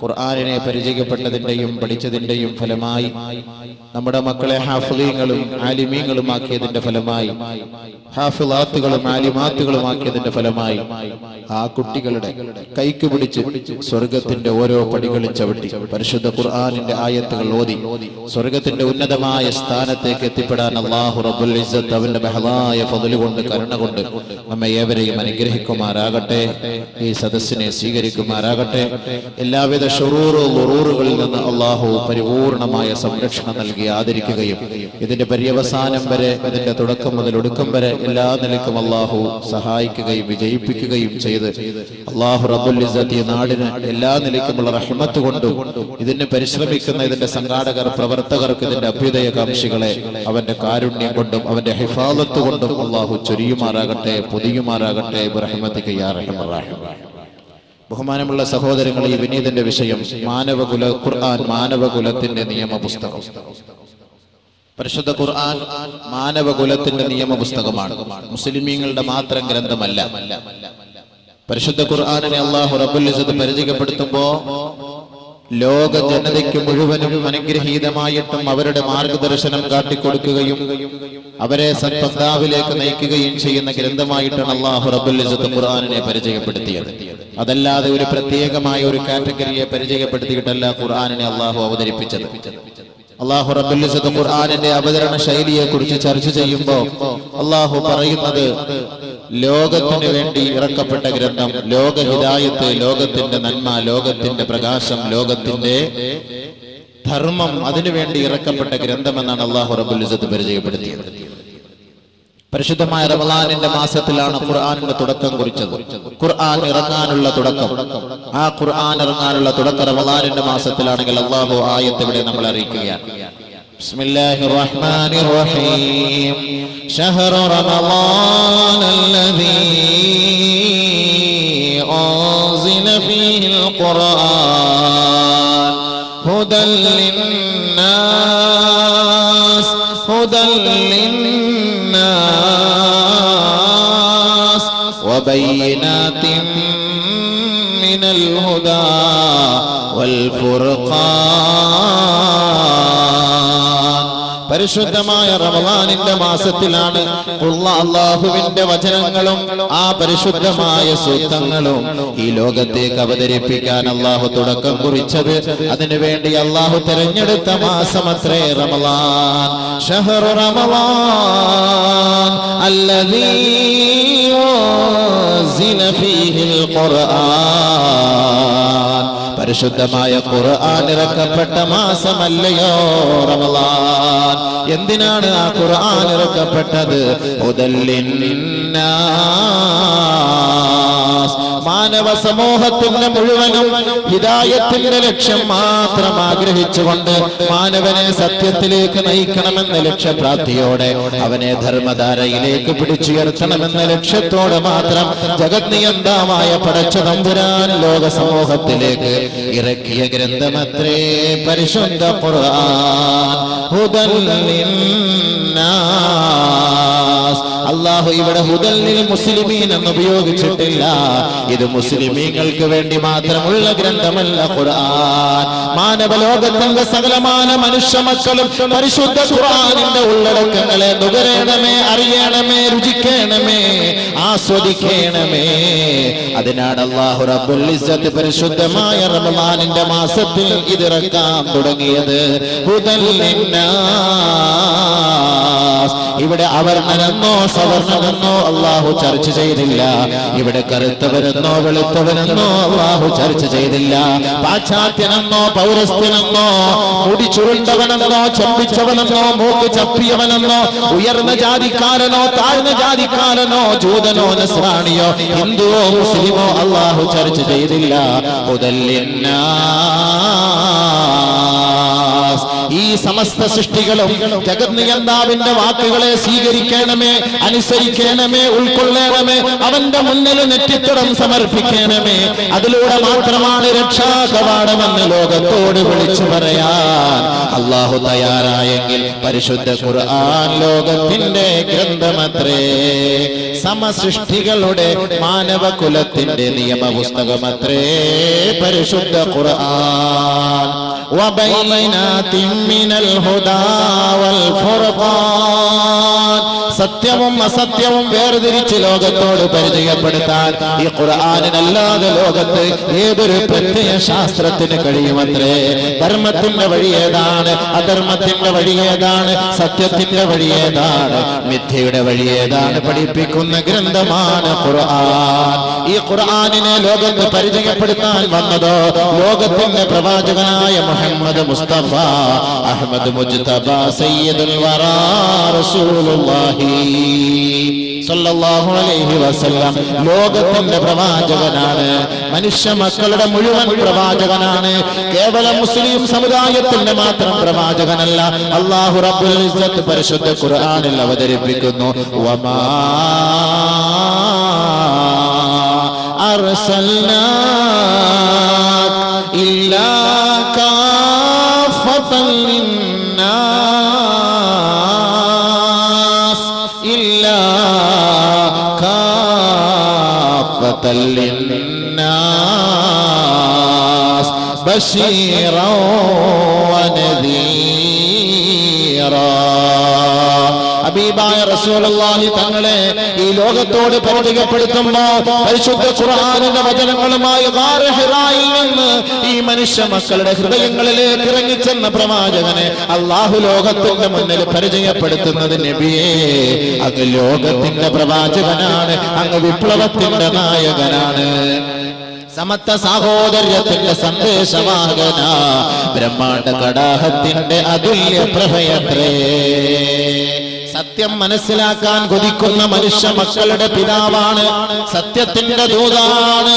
ഖുർആാനിനെ പരിചയപ്പെട്ടതിന്റെയും പഠിച്ചതിന്റെയും ഫലമായി നമ്മുടെ മക്കളെ ഹാഫിളീങ്ങളും ആലിമീങ്ങളും ആക്കിയതിന്റെ ഫലമായി ഹാഫിളാത്തുകളും ആലിമാത്തുകളും ആക്കിയതിന്റെ ഫലമായി ആ കുട്ടികളുടെ കൈക്ക് പിടിച്ച് സ്വർഗത്തിന്റെ ഓരോ പടികളും ചവിട്ടി പരിശുദ്ധ ഖുർആാനിന്റെ ആയത്തുകൾ ഓതി സ്വർഗത്തിന്റെ ഉന്നതമായ സ്ഥാനത്തേക്ക് എത്തിപ്പെടാൻ അള്ളാഹു റബുൽ അവന്റെ ബഹളായ ഫضل കൊണ്ട് കരുണ കൊണ്ട് നമ്മെ ഏവരെയും അനുഗ്രഹിക്കുമാറാകട്ടെ ഈ സദസ്സിനെ സ്വീകരിക്കുമാറാകട്ടെ. എല്ലാവിധ ഷുറൂറ് ലുറൂറുകളിൽ നിന്ന് അള്ളാഹു പരിപൂർണമായ സംരക്ഷണം നൽകി ആദരിക്കുകയും ഇതിന്റെ പര്യവസാനം വരെ ഇതിന്റെ തുടക്കം മുതൽ ഒടുക്കം വരെ എല്ലാ നിലക്കും അള്ളാഹു സഹായിക്കുകയും വിജയിപ്പിക്കുകയും ചെയ്ത് അള്ളാഹു റബുൽ നാടിന് എല്ലാ നിലയ്ക്കുമുള്ള റഹ്മത്ത് കൊണ്ടും ഇതിന് പരിശ്രമിക്കുന്ന ഇതിന്റെ സംഘാടകർ പ്രവർത്തകർക്ക് ഇതിന്റെ അഭ്യുദയകാംക്ഷികളെ അവന്റെ കാരുണ്യം കൊണ്ടും അവന്റെ ഹിഫാദത്ത് കൊണ്ടും അള്ളാഹു ചൊരിയുമാറാകട്ടെ പൊതിയുമാറാകട്ടെ റഹ്മത്തിക്ക് യാ. ബഹുമാനമുള്ള സഹോദരങ്ങൾ ഈ വിനീതന്റെ വിഷയം മാനവകുല ഖുർആൻ മാനവകുലത്തിന്റെ നിയമ പുസ്തകം പരിശുദ്ധ ഖുർആൻ മാനവകുലത്തിന്റെ നിയമ പുസ്തകമാണ് മുസ്ലിമീങ്ങളുടെ മാത്രം ഗ്രന്ഥമല്ല. പരിശുദ്ധ ഖുർആാനിനെ അള്ളാഹു ഇസ്സത്ത് പരിചയപ്പെടുത്തുമ്പോ ലോക ജനതയ്ക്ക് മുഴുവനും അനുഗ്രഹീതമായിട്ടും അവരുടെ മാർഗദർശനം കാട്ടിക്കൊടുക്കുകയും അവരെ സത്പന്താവിലേക്ക് നയിക്കുകയും ചെയ്യുന്ന ഗ്രന്ഥമായിട്ടാണ് അള്ളാഹു റബ്ബുൽ ഇസ്സത്ത് ഖുർആാനിനെ പരിചയപ്പെടുത്തിയത്. അതല്ലാതെ ഒരു പ്രത്യേകമായ ഒരു കാറ്റഗറിയെ പരിചയപ്പെടുത്തിയിട്ടല്ല ഖുർആാനിനെ അള്ളാഹു അവതരിപ്പിച്ചത്. അള്ളാഹു റബുല്ലിസത്ത് ഖുർആാനിന്റെ അവതരണ ശൈലിയെ കുറിച്ച് ചർച്ച ചെയ്യുമ്പോൾ അള്ളാഹു പറയുന്നത് ലോകത്തിന് വേണ്ടി ഇറക്കപ്പെട്ട ഗ്രന്ഥം ലോക ഹിതായത്ത് ലോകത്തിന്റെ നന്മ ലോകത്തിന്റെ പ്രകാശം ലോകത്തിന്റെ ധർമ്മം അതിനുവേണ്ടി ഇറക്കപ്പെട്ട ഗ്രന്ഥം എന്നാണ് അള്ളാഹു റബുല്ലിസത്ത് പരിചയപ്പെടുത്തിയത്. പരിശുദ്ധമായ റമലാനിന്റെ മാസത്തിലാണ് ഖുർആാനിന്റെ തുടക്കം കുറിച്ചത് ഖുർആൻ ഇറങ്ങാനുള്ള തുടക്കം ആ ഖുർആൻ ഇറങ്ങാനുള്ള തുടക്കം റമലാനിന്റെ മാസത്തിലാണെങ്കിൽ അള്ളാഹു ആയത്ത് ഇവിടെ നമ്മൾ അറിയിക്കുകയാണ് بسم الله الرحمن الرحيم شهر رمضان الذي أنزل فيه القرآن هدى للناس وبينات من الهدى والفرقان. പരിശുദ്ധമായ റമദാനിന്റെ മാസത്തിലാണ് ഉള്ള അള്ളാഹുവിന്റെ വചനങ്ങളും ആ പരിശുദ്ധമായ സൂക്തങ്ങളും ഈ ലോകത്തേക്ക് അവതരിപ്പിക്കാൻ അള്ളാഹു തുടക്കം കുറിച്ചത് അതിനുവേണ്ടി അള്ളാഹു തെരഞ്ഞെടുത്ത മാസം അത്രേ റമദാൻ ഷഹറു റമദാൻ الذي أنزل فيه القرآن പരിശുദ്ധമായ ഖുർആൻ ഇറക്കപ്പെട്ട മാസമല്ലയോ റമളാൻ എന്തിനാണ് ആ ഖുർആൻ ഇറക്കപ്പെട്ടത് ഹുദല്ലിന്നാസ്. മാനവ സമൂഹത്തിന്റെ മുഴുവനും ഹിതായത്തിന്റെ ലക്ഷ്യം മാത്രം ആഗ്രഹിച്ചുകൊണ്ട് മാനവനെ സത്യത്തിലേക്ക് നയിക്കണമെന്ന ലക്ഷ്യപ്രാപ്തിയോടെ അവനെ ധർമ്മധാരയിലേക്ക് പിടിച്ചുയർത്തണമെന്ന ലക്ഷ്യത്തോടെ മാത്രം ജഗത് നിയന്താമായ പടച്ച തമ്പുരാൻ ലോക സമൂഹത്തിലേക്ക് ഇറക്കിയ ഗ്രന്ഥമത്രേ പരിശുദ്ധ ഖുർആൻ ഹുദൽ. അള്ളാഹു ഇവിടെ ഹുദല്ലിൽ മുസ്ലിമീൻ എന്ന് ഉപയോഗിച്ചിട്ടില്ല. ഇത് മുസ്ലിമീങ്ങൾക്ക് വേണ്ടി മാത്രമുള്ള ഗ്രന്ഥമല്ല ഖുർആൻ. മാനവ ലോകത്തിന്റെ സകലമാന മനുഷ്യ മക്കളും പരിശുദ്ധ ഖുർആനിന്റെ ഉള്ളടക്കങ്ങളെ നുകരേണമേ അറിയണമേ രുചിക്കണമേ. ആസ്വദിക്കണമേ. അതിനാണ് അള്ളാഹു റബ്ബുൽ ഇസ്സത്ത് പരിശുദ്ധമായ റമദാനിന്റെ മാസത്തിൽ ഇതിറക്കാൻ തുടങ്ങിയത്. ഇവിടെ അവർണനെന്നോ സവർണനെന്നോ അള്ളാഹു ചർച്ച ചെയ്തില്ല. ഇവിടെ കറുത്തവരെന്നോ വെളുത്തവരെന്നോ അള്ളാഹു ചർച്ച ചെയ്തില്ല. പാശ്ചാത്യനെന്നോ പൗരസ്ത്യനെന്നോ മുടി ചുരുണ്ടവനെന്നോ ചമ്പിച്ചവനെന്നോ മൂക്ക് ചപ്പിയവനെന്നോ ഉയർന്ന ജാതിക്കാരനോ താഴ്ന്ന ജാതിക്കാരനോ ജൂതനോ നസ്രാണിയോ ഹിന്ദുവോ മുസ്ലിമോ അള്ളാഹു ചർച്ച ചെയ്തില്ല. ഉദല്ലിന്നാസ് ഈ സമസ്ത സൃഷ്ടികളും ജഗത്നിയന്താവിന്റെ വാക്കുകളെ സ്വീകരിക്കണമേ അനുസരിക്കണമേ ഉൾക്കൊള്ളണമേ അവന്റെ മുന്നിൽ നെറ്റിത്തടം സമർപ്പിക്കണമേ. അതിലൂടെ മാത്രമാണ് രക്ഷാകവാടമെന്ന് ലോകത്തോട് വിളിച്ചു പറയാ അള്ളാഹു തയ്യാറായെങ്കിൽ പരിശുദ്ധ ഖുർആൻ ലോകത്തിന്റെ ഗ്രന്ഥമത്രേ. സമസൃഷ്ടികളുടെ മാനവ കുലത്തിന്റെ നിയമ പുസ്തകമത്രേ പരിശുദ്ധ ഖുർആൻ. വബൈനാത്തിൻ من الهدى والفرقان. സത്യവും അസത്യവും വേർതിരിച്ച് ലോകത്തോട് പരിചയപ്പെടുത്താൻ ഈ ഖുർആാനിനല്ലാതെ ലോകത്ത് ഏതൊരു പ്രത്യയ ശാസ്ത്രത്തിന് കഴിയുമത്രേ? ധർമ്മത്തിന്റെ വഴി ഏതാണ്? അധർമ്മത്തിന്റെ വഴി ഏതാണ്? സത്യത്തിന്റെ വഴി ഏതാണ്? മിഥ്യയുടെ വഴി ഏതാണ്? പഠിപ്പിക്കുന്ന ഗ്രന്ഥമാണ് ഖുർആൻ. ഈ ഖുർആാനിനെ ലോകത്ത് പരിചയപ്പെടുത്താൻ വന്നതോ ലോകത്തിന്റെ പ്രവാചകനായ മുഹമ്മദ് മുസ്തഫ അഹമ്മദ് മുജ്തബ സയ്യിദുൽ വറാ റസൂലുള്ളാഹി ലോകത്തിന്റെ പ്രവാചകനാണ്. മനുഷ്യ മക്കളുടെ മുഴുവൻ പ്രവാചകനാണ്. കേവലം മുസ്ലിം സമുദായത്തിന്റെ മാത്രം പ്രവാചകനല്ല. അള്ളാഹു റബ്ബുൽ പരിശുദ്ധ ഖുർആാനിൽ അവതരിപ്പിക്കുന്നു. വമാ للناس بشيرا ونذيرا. ഹബീബായ റസൂലുള്ളാഹി തങ്ങളെ ഈ ലോകത്തോട് പരിചയപ്പെടുത്തുമ്പോ പരിശുദ്ധ ഖുർആനിന്റെ വചനങ്ങളുമായി ഹിറായിൽ നിന്ന് ഈ മനുഷ്യ മക്കളുടെ ഹൃദയങ്ങളിലേക്ക് ഇറങ്ങിച്ചെന്ന പ്രവാചകനെ അള്ളാഹു ലോകത്തിന്റെ മുന്നിൽ പരിചയപ്പെടുത്തുന്നത് നബിയേ അങ്ങ് ലോകത്തിന്റെ പ്രവാചകനാണ് അങ്ങ് വിപ്ലവത്തിന്റെ നായകനാണ്. സമത്വ സാഹോദര്യത്തിന്റെ സന്ദേശവാഹന ബ്രഹ്മാണ്ട കടാഹത്തിന്റെ അതുല്യ പ്രഭയത്രേ. സത്യം മനസ്സിലാക്കാൻ കൊതിക്കുന്ന മനുഷ്യ മക്കളുടെ പിതാവാണ്. സത്യത്തിന്റെ ദൂതാണ്.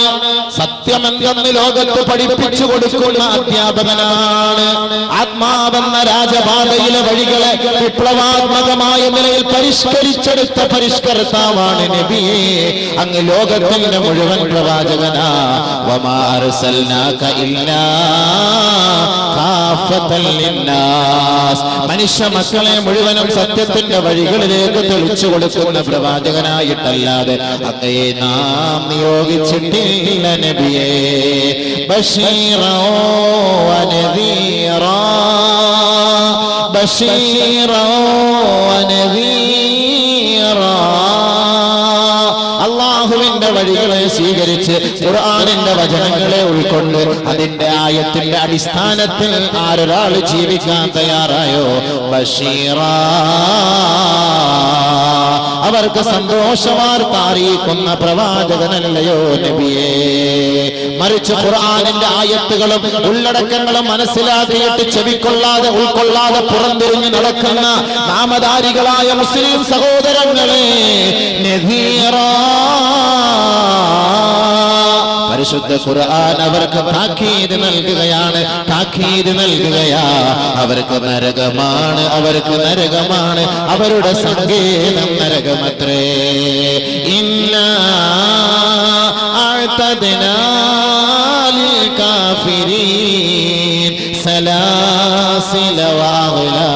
സത്യമെന്ന ലോകത്ത് പഠിപ്പിച്ചു കൊടുക്കുന്ന അധ്യാപകനാണ്. ആത്മാവെന്ന രാജപാതയിലെ വഴികളെ വിപ്ലവാത്മകമായ നിലയിൽ പരിഷ്കരിച്ചെടുത്ത പരിഷ്കർത്താവാണ് നബിയെ അങ്ങ് ലോകത്തിന്റെ മുഴുവൻ പ്രവാചകനാ. മനുഷ്യ മക്കളെ മുഴുവനും സത്യത്തിന്റെ വഴികളിലേക്ക് തെളിച്ചു കൊടുക്കുന്ന പ്രവാചകനായിട്ടല്ലാതെ അങ്ങയെ നാം നിയോഗിച്ചിട്ടില്ല നബിയെ. ബഷീറോ ബഷീറോ അള്ളാഹുവിന്റെ വഴികളെ സ്വീകരിച്ച് ഖുർആനിന്റെ വചനങ്ങളെ ഉൾക്കൊണ്ട് അതിന്റെ ആയത്തിന്റെ അടിസ്ഥാനത്തിൽ ആരൊരാൾ ജീവിക്കാൻ തയ്യാറായോ? ബഷീറ. അവർക്ക് സന്തോഷവാർത്ത അറിയിക്കുന്ന പ്രവാചകനല്ലയോ നബിയേ? മറിച്ച് ഖുർആനിന്റെ ആയത്തുകളും ഉള്ളടക്കങ്ങളും മനസ്സിലാക്കിയിട്ട് ചെവിക്കൊള്ളാതെ ഉൾക്കൊള്ളാതെ പുറന്തിരിഞ്ഞ് നടക്കുന്ന നാമധാരികളായ മുസ്ലിം സഹോദരങ്ങളെ നദീറാ പരിശുദ്ധ ഖുർആൻ അവർക്ക് താക്കീത് നൽകുകയാണ് താക്കീത് നൽകുകയാ. അവർക്ക് നരകമാണ് അവർക്ക് നരകമാണ് അവരുടെ സങ്കേതം നരകമത്രേ. ഇന്ന കാഫിരീൻ സലാസിലവാഹുലാ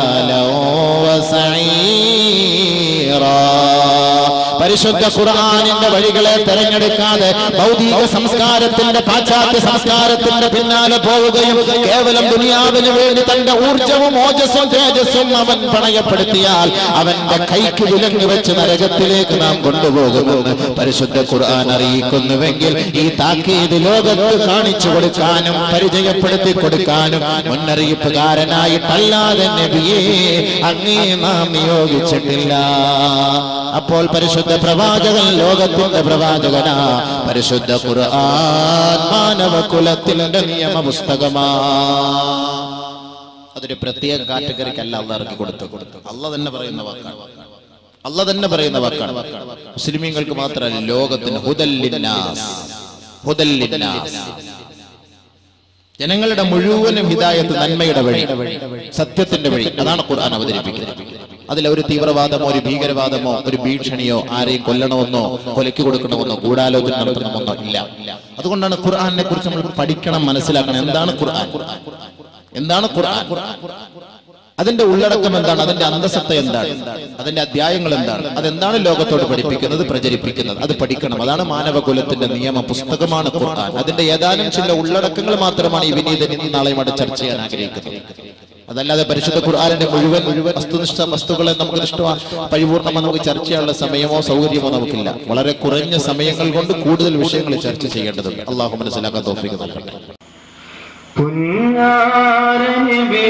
പരിശുദ്ധ ഖുർആാനിന്റെ വഴികളെ തെരഞ്ഞെടുക്കാതെ ഭൗതിക സംസ്കാരത്തിന്റെ പാശ്ചാത്യ സംസ്കാരത്തിന്റെ പിന്നാലെ പോവുകയും കേവലം ദുനിയാവിന് വേണ്ടി തന്റെ ഊർജവും ഓജസ്സും തേജസ്സും അവൻ പണയപ്പെടുത്തിയാൽ അവന്റെ കൈക്ക് വിലങ്ങ് വെച്ച് നരകത്തിലേക്ക് നാം കൊണ്ടുപോകുമെന്ന് പരിശുദ്ധ ഖുർആൻ അറിയിക്കുന്നുവെങ്കിൽ ഈ താക്കീത് ലോകത്ത് കാണിച്ചു കൊടുക്കാനും പരിചയപ്പെടുത്തി കൊടുക്കാനും മുന്നറിയിപ്പുകാരനായിട്ടല്ലാതെ നബിയെ അങ്ങേ നാം നിയോഗിച്ചിട്ടില്ല. അപ്പോൾ പരിശുദ്ധ പ്രവാചകൻ ലോകത്തിന്റെ പ്രവാചകനാ. പരിശുദ്ധ ഖുർആൻ മാനവ കുലത്തിന്റെ നിയമ പുസ്തകമാ അതൊരു പ്രത്യേക കാറ്റഗറിക്കല്ല അല്ല ഇറക്കി കൊടുത്തു കൊടുത്തു അല്ല തന്നെ പറയുന്ന വാക്കാണ്. അല്ല തന്നെ പറയുന്ന വാക്കാണ്. മുസ്ലിമീങ്ങൾക്ക് മാത്രമല്ല ലോകത്തിന് ഹുദല്ലിന്നാസ്. ഹുദല്ലിന്നാസ്. ജനങ്ങളുടെ മുഴുവനും ഹിതായത്ത് നന്മയുടെ വഴി സത്യത്തിന്റെ വഴി. അതാണ് ഖുർആൻ അവതരിപ്പിക്കുന്നത്. അതിൽ ഒരു തീവ്രവാദമോ ഒരു ഭീകരവാദമോ ഒരു ഭീഷണിയോ ആരെയും കൊല്ലണമെന്നോ കൊലയ്ക്ക് കൊടുക്കണമെന്നോ ഗൂഢാലോചന നടത്തണമെന്നോ ഇല്ല. അതുകൊണ്ടാണ് ഖുർആാനെ കുറിച്ച് നമ്മൾ പഠിക്കണം മനസ്സിലാക്കണം. എന്താണ് ഖുർആൻ? എന്താണ് ഖുർആൻ? അതിന്റെ ഉള്ളടക്കം എന്താണ്? അതിന്റെ അന്തസത്ത എന്താണ്? അതിന്റെ അധ്യായങ്ങൾ എന്താണ്? അതെന്താണ് ലോകത്തോട് പഠിപ്പിക്കുന്നത് പ്രചരിപ്പിക്കുന്നത്? അത് പഠിക്കണം. അതാണ് മാനവകുലത്തിന്റെ നിയമ പുസ്തകമാണ് ഖുർആൻ. അതിന്റെ ഏതാനും ചില ഉള്ളടക്കങ്ങൾ മാത്രമാണ് ഈ വിനീതൻ നാളെ അവിടെ ചർച്ച ചെയ്യാൻ ആഗ്രഹിക്കുന്നത്. അതല്ലാതെ പരിശുദ്ധ ഖുർആാനിന്റെ മുഴുവൻ മുഴുവൻ വസ്തുനിഷ്ഠ വസ്തുക്കളെ നമുക്ക് നിഷ്ഠമാ പരിപൂർണമായി നമുക്ക് ചർച്ച ചെയ്യാനുള്ള സമയമോ സൗകര്യമോ നമുക്കില്ല. വളരെ കുറഞ്ഞ സമയങ്ങൾ കൊണ്ട് കൂടുതൽ വിഷയങ്ങൾ ചർച്ച ചെയ്യേണ്ടതുണ്ട്. അള്ളാഹു മനസ്സിലാക്കാൻ തോഫിക്ക് നൽകട്ടെ. പുന്നാരനബി